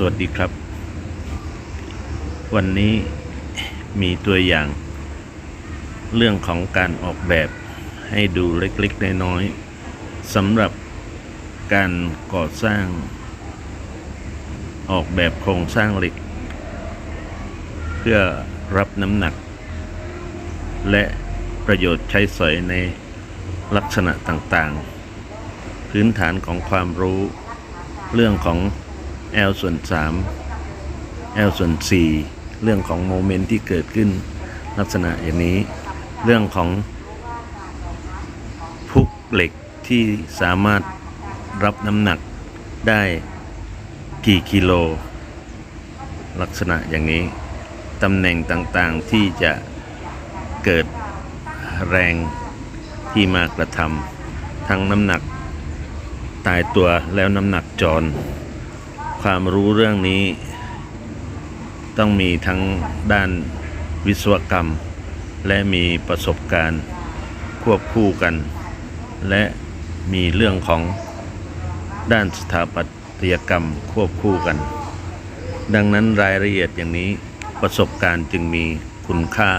สวัสดีครับ วันนี้มีตัวอย่าง เรื่องของการออกแบบให้ดูเล็กๆน้อยๆสำหรับการก่อสร้าง ออกแบบโครงสร้างเหล็ก เพื่อรับน้ำหนัก และประโยชน์ใช้สอยในลักษณะต่างๆ พื้นฐานของความรู้เรื่องของ L ส่วน 3 L ส่วน 4 เรื่องของโมเมนต์ที่เกิดขึ้นลักษณะอย่างนี้ เรื่องของพุกเหล็กที่สามารถรับน้ำหนักได้กี่กิโล ลักษณะอย่างนี้ ตำแหน่งต่างๆที่จะเกิดแรงที่มากระทำทั้งน้ำหนักตายตัวแล้วน้ำหนักจร ความรู้เรื่องนี้ ต้องมีทั้งด้านวิศวกรรม และมีประสบการณ์ควบคู่กัน และมีเรื่องของด้านสถาปัตยกรรมควบคู่กัน ดังนั้นรายละเอียดอย่างนี้ประสบการณ์จึงมีคุณค่า